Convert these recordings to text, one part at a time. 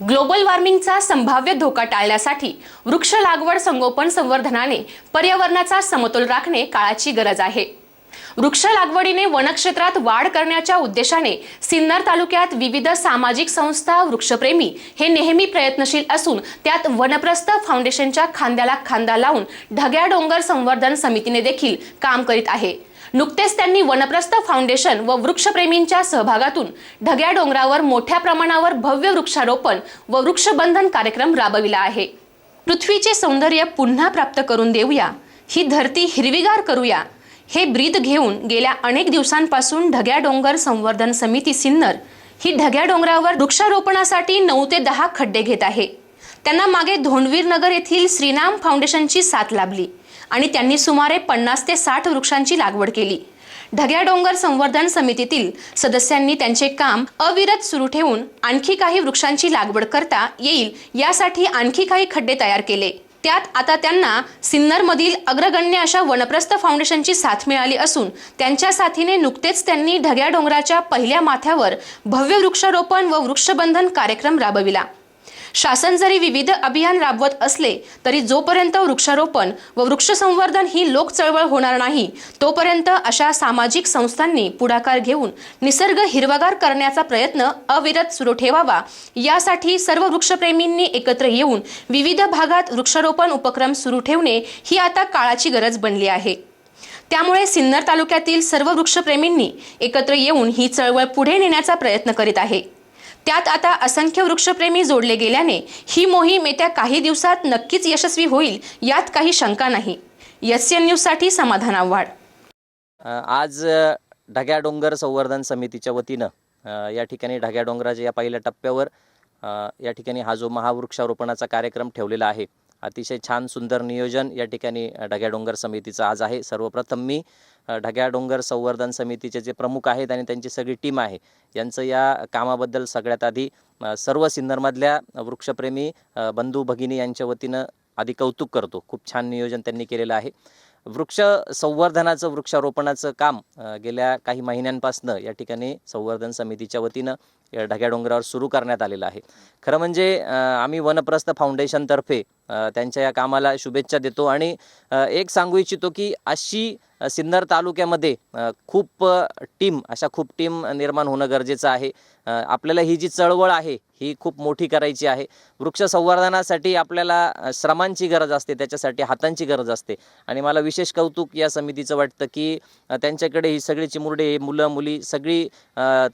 Global वॉर्मिंगचा संभाव्य धोका टाळण्यासाठी वृक्ष लागवड संगोपन संवर्धनाने पर्यावरणाचा समतोल राखणे काळाची गरज आहे. वृक्ष लागवडीने वनक्षेत्रात वाढ करण्याच्या उद्देशाने सिन्नर तालुक्यात विविध सामाजिक संस्था वृक्षप्रेमी हे नेहमी प्रयत्नशील असून त्यात वनप्रस्थ फाउंडेशनच्या खांद्याला खांदा लावून ढग्या डोंगर संवर्धन समितीने देखील काम करीत आहे. नुकतेच त्यांनी वनप्रस्थ फाउंडेशन व वृक्षप्रेमींच्या सहभागातून ढग्या डोंगरावर मोठ्या प्रमाणावर भव्य वृक्षारोपण व वृक्षबंधन कार्यक्रम राबविला आहे. पृथ्वीचे सौंदर्य पुन्हा प्राप्त करून देऊया. ही धरती हिरवीगार करूया. हे ब्रीद घेऊन गेल्या अनेक दिवसांपासून ढग्या डोंगर संवर्धन समिती सिन्नर ही ढग्या डोंगरावर वृक्षारोपणासाठी नऊ ते दहा खड्डे घेत आहे. त्यांना मागे धोंडवीर नगर येथील श्रीनाम फाउंडेशनची साथ लाभली. आणि त्यांनी सुमारे पन्नास ते साठ वृक्षांची लागवड केली. ढग्या डोंगर संवर्धन समितीतील सदस्यांनी त्यांचे काम अविरत सुरू ठेवून आणखी काही वृक्षांची लागवड करता येईल यासाठी आणखी काही खड्डे तयार केले. त्यात आता त्यांना सिन्नरमधील अग्रगण्य अशा वनप्रस्थ फाउंडेशनची साथ मिळाली असून त्यांच्या साथीने नुकतेच त्यांनी ढग्या डोंगराच्या पहिल्या माथ्यावर भव्य वृक्षारोपण व वृक्षबंधन कार्यक्रम राबविला. शासन जरी विविध अभियान राबवत असले तरी जोपर्यंत वृक्षारोपण व वृक्षसंवर्धन ही लोक चळवळ होणार नाही तोपर्यंत अशा सामाजिक संस्थांनी पुढाकार घेऊन निसर्ग हिरवागार करण्याचा प्रयत्न अविरत सुरू ठेवावा. यासाठी सर्व वृक्षप्रेमींनी एकत्र येऊन विविध भागात वृक्षारोपण उपक्रम सुरू ठेवणे ही आता काळाची गरज बनली आहे. त्यामुळे सिन्नर तालुक्यातील सर्व वृक्षप्रेमींनी एकत्र येऊन ही चळवळ पुढे नेण्याचा प्रयत्न करीत आहे. त्यात आता असंख्य वृक्षप्रेमी जोडले गेल्याने ही मोहीम येत्या काही दिवसात नक्कीच यशस्वी होईल यात काही शंका नाही. एस एन न्यूजसाठी समाधान आव्हाड. आज ढग्या डोंगर संवर्धन समितीच्या वतीनं या ठिकाणी ढग्या डोंगराच्या या पहिल्या टप्प्यावर या ठिकाणी हा जो महावृक्षारोपणाचा कार्यक्रम ठेवलेला आहे अतिशय छान सुंदर नियोजन या ठिकाणी ढग्या डोंगर समितीचं आज आहे. सर्वप्रथम मी ढग्या डोंगर संवर्धन समितीचे जे प्रमुख आहेत आणि त्यांची सगळी टीम आहे यांचं या कामाबद्दल सगळ्यात आधी सर्व सिन्नरमधल्या वृक्षप्रेमी बंधू भगिनी यांच्या वतीनं आधी कौतुक करतो. खूप छान नियोजन त्यांनी केलेलं आहे. वृक्ष संवर्धनाचं वृक्षारोपणाचं काम गेल्या काही महिन्यांपासनं या ठिकाणी संवर्धन समितीच्या वतीनं ढग्या डोंगरावर सुरू करण्यात आलेलं आहे. खरं म्हणजे आम्ही वनप्रस्थ फाउंडेशनतर्फे त्यांच्या या कामाला शुभेच्छा देतो आणि एक सांगू इच्छितो की अशी सिन्नर तालुक्यामध्ये खूप टीम अशा खूप टीम निर्माण होणं गरजेचं आहे. आपल्याला ही जी चळवळ आहे ही खूप मोठी करायची आहे. वृक्ष संवर्धनासाठी आपल्याला श्रमांची गरज असते त्याच्यासाठी हातांची गरज असते. आणि मला विशेष कौतुक या समितीचं वाटतं की त्यांच्याकडे ही सगळी चिमुरडे हे मुलं मुली सगळी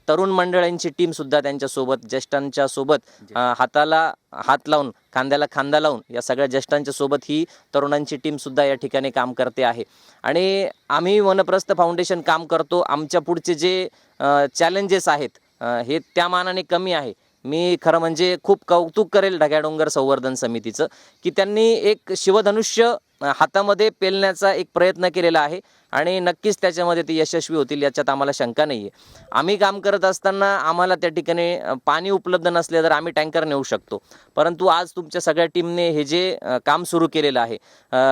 तरुण मंडळांची टीमसुद्धा त्यांच्यासोबत ज्येष्ठांच्या सोबत हाताला हात लावून खांद्याला खांदा लावून या सगळ्या ज्येष्ठांच्या सोबत ही तरुणांची टीमसुद्धा या ठिकाणी काम करते आहे. आणि आम्ही वनप्रस्थ फाउंडेशन काम करतो. आमच्या पुढचे जे चॅलेंजेस आहेत हे त्या मानाने कमी आहे. मी खरं म्हणजे खूप कौतुक करेल ढग्या डोंगर संवर्धन समितीचं की त्यांनी एक शिवधनुष्य हातामध्ये पेलण्याचा एक प्रयत्न केलेला आहे आणि नक्कीच त्याच्यामध्ये ते यशस्वी होतील याच्यात आम्हाला शंका नाही आहे आम्ही काम करत असताना आम्हाला त्या ठिकाणी पाणी उपलब्ध नसले तर आम्ही टँकर नेऊ शकतो. परंतु आज तुमच्या सगळ्या टीमने हे जे काम सुरू केलेलं आहे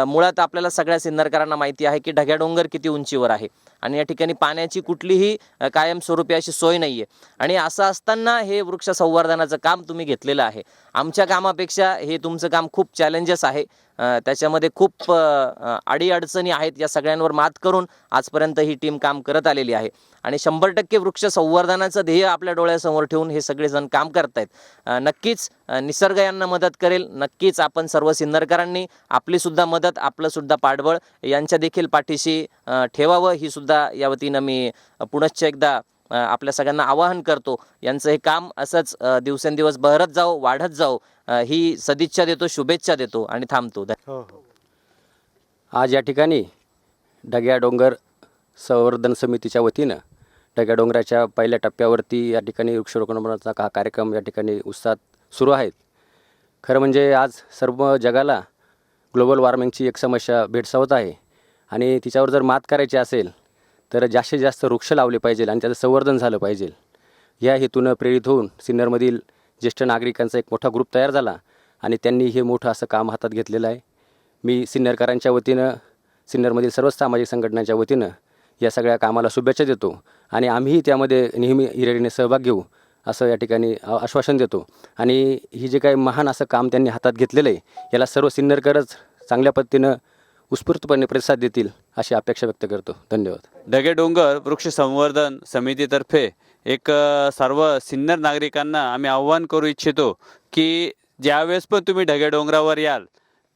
मुळात आपल्याला सगळ्या सिन्नरकरांना माहिती आहे की ढग्या डोंगर किती उंचीवर आहे आणि या ठिकाणी पाण्याची कुठलीही कायमस्वरूपी अशी सोय नाही आहे आणि असं असताना हे वृक्ष संवर्धनाचं काम तुम्ही घेतलेलं आहे. आमच्या कामापेक्षा हे तुमचं काम खूप चॅलेंजेस आहे. त्याच्यामध्ये खूप अडीअडचणी आहेत या सगळ्यांवर मात करून आजपर्यंत ही टीम काम करत आलेली आहे. आणि शंभर टक्के वृक्ष संवर्धनाचं ध्येय आपल्या डोळ्यासमोर ठेवून हे सगळेजण काम करतायत. नक्कीच निसर्ग यांना मदत करेल. नक्कीच आपण सर्व सिन्नरकरांनी आपली सुद्धा मदत आपलं सुद्धा पाठबळ यांच्या देखील पाठीशी ठेवावं. ही सुद्धा या वतीनं मी पुनश्च एकदा आपल्या सगळ्यांना आवाहन करतो. यांचं हे काम असंच दिवसेंदिवस बहरत जाओ वाढत जाओ ही सदिच्छा देतो शुभेच्छा देतो आणि थांबतो. हो हो. आज या ठिकाणी ढग्या डोंगर संवर्धन समितीच्या वतीनं ढग्या डोंगराच्या पहिल्या टप्प्यावरती या ठिकाणी वृक्षारोपणाचा हा कार्यक्रम या ठिकाणी उत्साहात सुरू आहेत. खरं म्हणजे आज सर्व जगाला ग्लोबल वॉर्मिंगची एक समस्या भेडसावत आहे. आणि तिच्यावर जर मात करायची असेल तर जास्तीत जास्त वृक्ष लावले पाहिजे आणि त्याचं संवर्धन झालं पाहिजे. या हेतूनं प्रेरित होऊन सिन्नरमधील ज्येष्ठ नागरिकांचा एक मोठा ग्रुप तयार झाला आणि त्यांनी हे मोठं असं काम हातात घेतलेलं आहे. मी सिन्नरकरांच्या वतीनं सिन्नरमधील सर्व सामाजिक संघटनांच्या वतीनं या सगळ्या कामाला शुभेच्छा देतो आणि आम्हीही त्यामध्ये नेहमी हिरडीने सहभाग घेऊ असं या ठिकाणी आश्वासन देतो. आणि हे जे काही महान असं काम त्यांनी हातात घेतलेलं आहे याला सर्व सिन्नरकरच चांगल्या पद्धतीनं उत्स्फूर्तपणे प्रतिसाद देतील. अशी अपेक्षा व्यक्त करतो. धन्यवाद. ढगे डोंगर वृक्ष संवर्धन समितीतर्फे एक सर्व सिन्नर नागरिकांना आम्ही आव्हान करू इच्छितो की ज्यावेळेस पण तुम्ही ढगे डोंगरावर याल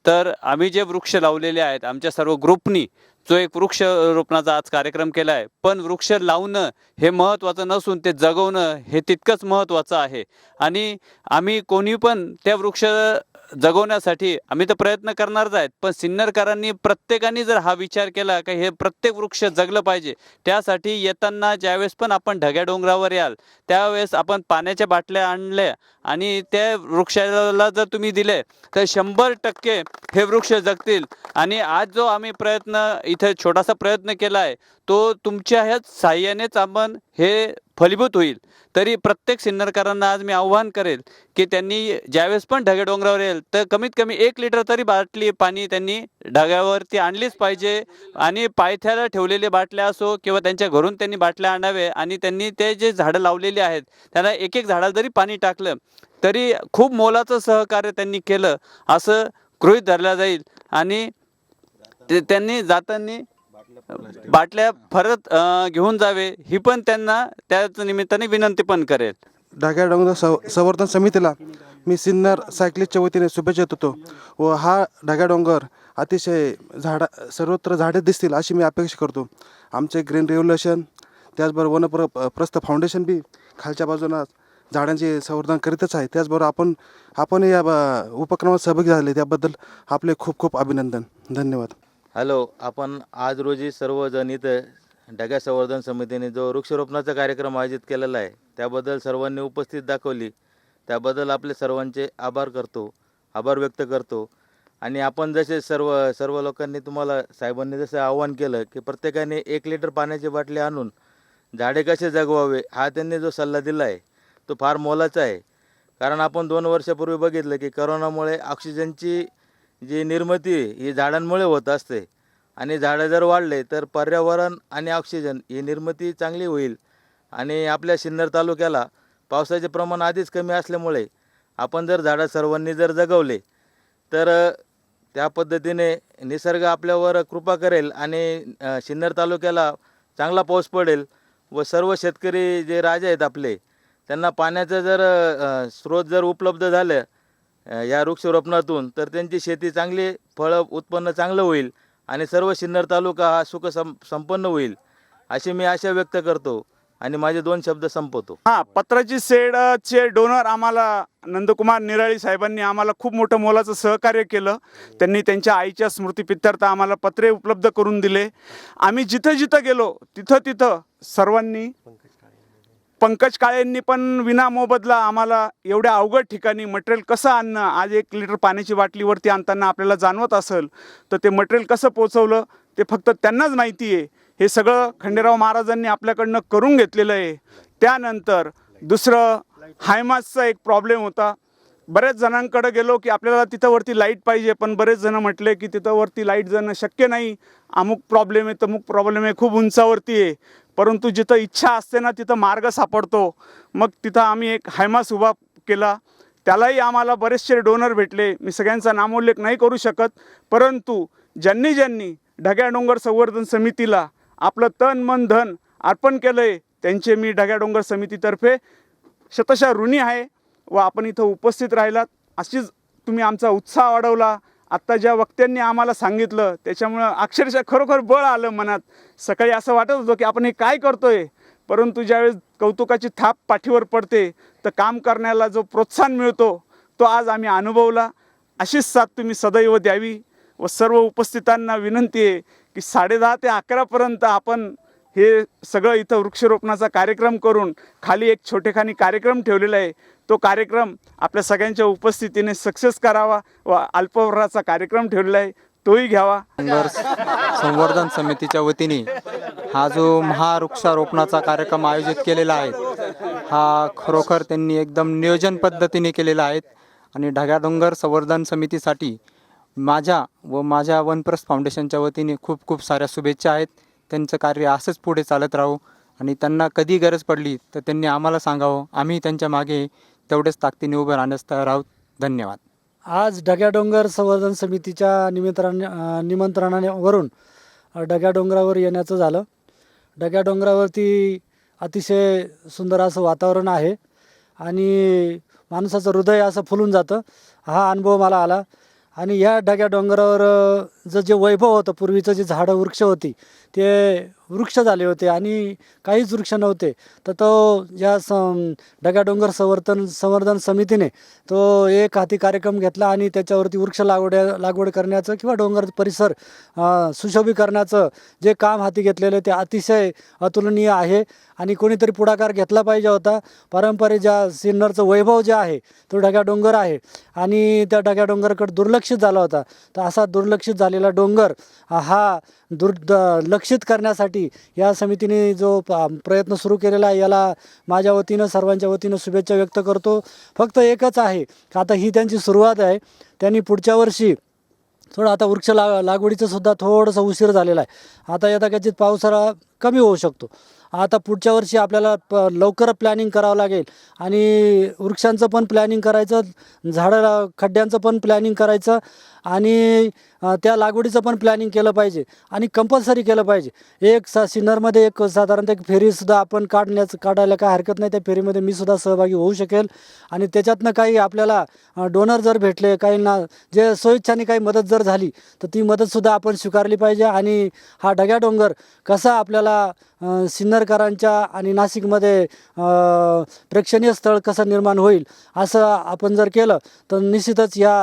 तर आम्ही जे वृक्ष लावलेले आहेत आमच्या सर्व ग्रुपनी जो एक वृक्ष रोपणाचा आज कार्यक्रम केला आहे पण वृक्ष लावणं हे महत्त्वाचं नसून ते जगवणं हे तितकंच महत्त्वाचं आहे. आणि आम्ही कोणी पण त्या वृक्ष जगवण्यासाठी आम्ही तर प्रयत्न करणारच आहेत. पण सिन्नरकरांनी प्रत्येकाने जर हा विचार केला का हे प्रत्येक वृक्ष जगलं पाहिजे त्यासाठी येताना ज्यावेळेस पण आपण ढग्या डोंगरावर याल त्यावेळेस आपण पाण्याच्या बाटल्या आणल्या आणि त्या वृक्षाला जर तुम्ही दिले तर शंभर टक्के हे वृक्ष जगतील. आणि आज जो आम्ही प्रयत्न इथे छोटासा प्रयत्न केला आहे तो तुमच्या ह्याच साह्यानेच आपण हे फलीभूत होईल. तरी प्रत्येक सिन्नरकरांना आज मी आव्हान करेल की त्यांनी ज्यावेळेस पण ढगे डोंगरावर येईल तर कमीत कमी एक लिटर तरी बाटली पाणी त्यांनी ढगावरती आणलीच पाहिजे आणि पायथ्याला ठेवलेले बाटल्या असो किंवा त्यांच्या घरून त्यांनी बाटल्या आणावे आणि त्यांनी ते जे झाडं लावलेली आहेत त्यांना एक एक झाडाला जरी पाणी टाकलं तरी खूप मोलाचं सहकार्य त्यांनी केलं असं गृहीत धरलं जाईल. आणि त्यांनी जाताना बाटल्या परत घेऊन जावे. ही पण त्यांना त्याच निमित्ताने विनंती पण करेल. ढाग्या डोंगर सव संवर्धन समितीला मी सिन्नर सायकलिस्टच्या वतीने शुभेच्छा देतो. व हा ढाग्या डोंगर अतिशय झाडा सर्वत्र झाडे दिसतील अशी मी अपेक्षा करतो. आमचे ग्रीन रेव्होल्युशन त्याचबरोबर वनप्र प्रस्थ फाउंडेशन बी खालच्या बाजूला झाडांचे संवर्धन करीतच आहे. त्याचबरोबर आपण आपण या उपक्रमात सहभागी झाले. त्याबद्दल आपले खूप खूप अभिनंदन. धन्यवाद. हॅलो आपण आज रोजी सर्वजण इथं ढगा संवर्धन समितीने जो वृक्षारोपणाचा कार्यक्रम आयोजित केलेला आहे त्याबद्दल सर्वांनी उपस्थित दाखवली. त्याबद्दल आपले सर्वांचे आभार करतो आभार व्यक्त करतो. आणि आपण जसे सर्व सर्व लोकांनी तुम्हाला साहेबांनी जसं आव्हान केलं की प्रत्येकाने एक लिटर पाण्याची बाटली आणून झाडे कसे जगवावे हा त्यांनी जो सल्ला दिला आहे तो फार मोलाचा आहे. कारण आपण दोन वर्षापूर्वी बघितलं की करोनामुळे ऑक्सिजनची जी निर्मिती ही झाडांमुळे होत असते आणि झाडं जर वाढले तर पर्यावरण आणि ऑक्सिजन ही निर्मिती चांगली होईल. आणि आपल्या सिन्नर तालुक्याला पावसाचे प्रमाण आधीच कमी असल्यामुळे आपण जर झाडं सर्वांनी जर जगवले तर त्या पद्धतीने निसर्ग आपल्यावर कृपा करेल आणि सिन्नर तालुक्याला चांगला पाऊस पडेल व सर्व शेतकरी जे राजे आहेत आपले त्यांना पाण्याचं जर स्रोत जर उपलब्ध झालं या वृक्षारोपणातून तर त्यांची शेती चांगली फळं उत्पन्न चांगलं होईल आणि सर्व सिन्नर तालुका हा सुख सं संपन्न होईल अशी मी आशा व्यक्त करतो आणि माझे दोन शब्द संपवतो. हां पत्राची सेडचे डोनर आम्हाला नंदकुमार निराळी साहेबांनी आम्हाला खूप मोठं मोलाचं सहकार्य केलं. त्यांनी त्यांच्या आईच्या स्मृतीपित्तार्थ आम्हाला पत्रे उपलब्ध करून दिले. आम्ही जिथं जिथं गेलो तिथं तिथं सर्वांनी पंकज काळेंनी पण विना मोबदला आम्हाला एवढ्या अवघड ठिकाणी मटेरियल कसं आणणं? आज एक लिटर पाण्याची बाटलीवरती आणताना आपल्याला जाणवत असेल तर ते मटेरियल कसं पोचवलं ते फक्त त्यांनाच माहिती आहे. हे सगळं खंडेराव महाराजांनी आपल्याकडनं करून घेतलेलं आहे. त्यानंतर दुसरं हायमासचा एक प्रॉब्लेम होता. बऱ्याच जणांकडे गेलो की आपल्याला तिथं वरती लाइट पाहिजे पण बरेच जण म्हटले की तिथं वरती लाइट जाणं शक्य नाही. अमुक प्रॉब्लेम आहे तमुक प्रॉब्लेम आहे खूप उंचावरती आहे. परंतु जिथं इच्छा असते ना तिथं मार्ग सापडतो. मग तिथं आम्ही एक हायमास उभा केला. त्यालाही आम्हाला बरेचसे डोनर भेटले. मी सगळ्यांचा नामोल्लेख नाही करू शकत. परंतु ज्यांनी ज्यांनी ढग्या डोंगर संवर्धन समितीला आपलं तन मन धन अर्पण केलं आहे त्यांचे मी ढग्या डोंगर समितीतर्फे शतशा ऋणी आहे व आपण इथं उपस्थित राहिलात. अशीच तुम्ही आमचा उत्साह वाढवला. आत्ता ज्या वक्त्यांनी आम्हाला सांगितलं त्याच्यामुळं अक्षरशः खरोखर बळ आलं मनात. सकाळी असं वाटत होतं की आपण हे काय करतोय? परंतु ज्यावेळेस कौतुकाची थाप पाठीवर पडते तर काम करण्याला जो प्रोत्साहन मिळतो तो आज आम्ही अनुभवला. अशीच साथ तुम्ही सदैव द्यावी व सर्व उपस्थितांना विनंती आहे की साडेदहा ते अकरापर्यंत आपण हे सगळं इथं वृक्षरोपणाचा कार्यक्रम करून खाली एक छोटेखानी कार्यक्रम ठेवलेला आहे. तो कार्यक्रम आपल्या सगळ्यांच्या उपस्थितीने सक्सेस करावा व अल्पवराचा कार्यक्रम ठेवलेला आहे. तोही घ्यावा. संवर्धन समितीच्या वतीने हा जो महावृक्षारोपणाचा कार्यक्रम आयोजित केलेला आहे हा खरोखर त्यांनी एकदम नियोजन पद्धतीने केलेला आहे आणि ढगाडोंगर संवर्धन समितीसाठी माझ्या व माझ्या वनप्रस फाउंडेशनच्या वतीने खूप खूप साऱ्या शुभेच्छा आहेत. त्यांचं कार्य असंच पुढे चालत राहू आणि त्यांना कधी गरज पडली तर त्यांनी आम्हाला सांगावं. आम्ही त्यांच्या मागे तेवढेच ताकदीने उभं राहण्यास तयार आहोत. धन्यवाद. आज डग्या डोंगर संवर्धन समितीच्या निमित्राने अं, निमंत्रणावरून अं, डोंगरावर येण्याचं झालं. डग्या डोंगरावरती अतिशय सुंदर असं वातावरण आहे आणि माणसाचं हृदय असं फुलून जातं. हा अनुभव मला आला आणि या ढग्या डोंगरावर जे जे वैभव होतं पूर्वीचं जे झाडं वृक्ष होती ते वृक्ष झाले होते आणि काहीच वृक्ष नव्हते. तर तो या स डगाडोंगर संवर्धन संवर्धन समितीने तो एक हाती कार्यक्रम घेतला आणि त्याच्यावरती वृक्ष लागवड लागवड करण्याचं किंवा डोंगर परिसर सुशोभीकरणाचं जे काम हाती घेतलेलं ते अतिशय अतुलनीय आहे आणि कोणीतरी पुढाकार घेतला पाहिजे होता. पारंपरिक ज्या सिन्नरचं वैभव जे आहे तो डगाडोंगर आहे आणि त्या डगाडोंगरकडे दुर्लक्षित झाला होता. तर असा दुर्लक्षित झालेला डोंगर हा दुर् लक्षित करण्यासाठी या समितीने जो प्रयत्न सुरू केलेला आहे याला माझ्या वतीनं सर्वांच्या वतीनं शुभेच्छा व्यक्त करतो. फक्त एकच आहे आता ही त्यांची सुरुवात आहे. त्यांनी पुढच्या वर्षी थोडं आता वृक्ष ला लागवडीचं सुद्धा थोडंसं उशीर झालेला आहे. आता यथा कदाचित पावसाळा कमी होऊ शकतो. आता पुढच्या वर्षी आपल्याला प लवकर प्लॅनिंग करावं लागेल. आणि वृक्षांचं पण प्लॅनिंग करायचं झाडं खड्ड्यांचं पण प्लॅनिंग करायचं. आणि त्या लागवडीचं पण प्लॅनिंग केलं पाहिजे आणि कंपल्सरी केलं पाहिजे. एक सा सिन्नरमध्ये एक साधारणतः एक फेरीसुद्धा आपण काढण्याचं काढायला काय हरकत नाही. त्या फेरीमध्ये मी सुद्धा सहभागी होऊ शकेल आणि त्याच्यातनं काही आपल्याला डोनर जर भेटले काही ना जे स्वेच्छाने काही मदत जर झाली तर ती मदतसुद्धा आपण स्वीकारली पाहिजे आणि हा ढग्या डोंगर कसा आपल्याला सिन्नरकरांच्या आणि नाशिकमध्ये प्रेक्षणीय स्थळ कसं निर्माण होईल असं आपण जर केलं तर निश्चितच या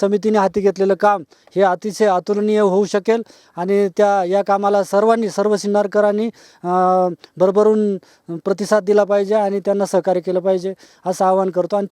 समितीने हाती घेतलेलं काम हे अतिशय अतुलनीय होऊ शकेल. आणि त्या या कामाला सर्वांनी सर्व सिन्नारकरांनी भरभरून प्रतिसाद दिला पाहिजे आणि त्यांना सहकार्य केलं पाहिजे असं आवाहन करतो. आणि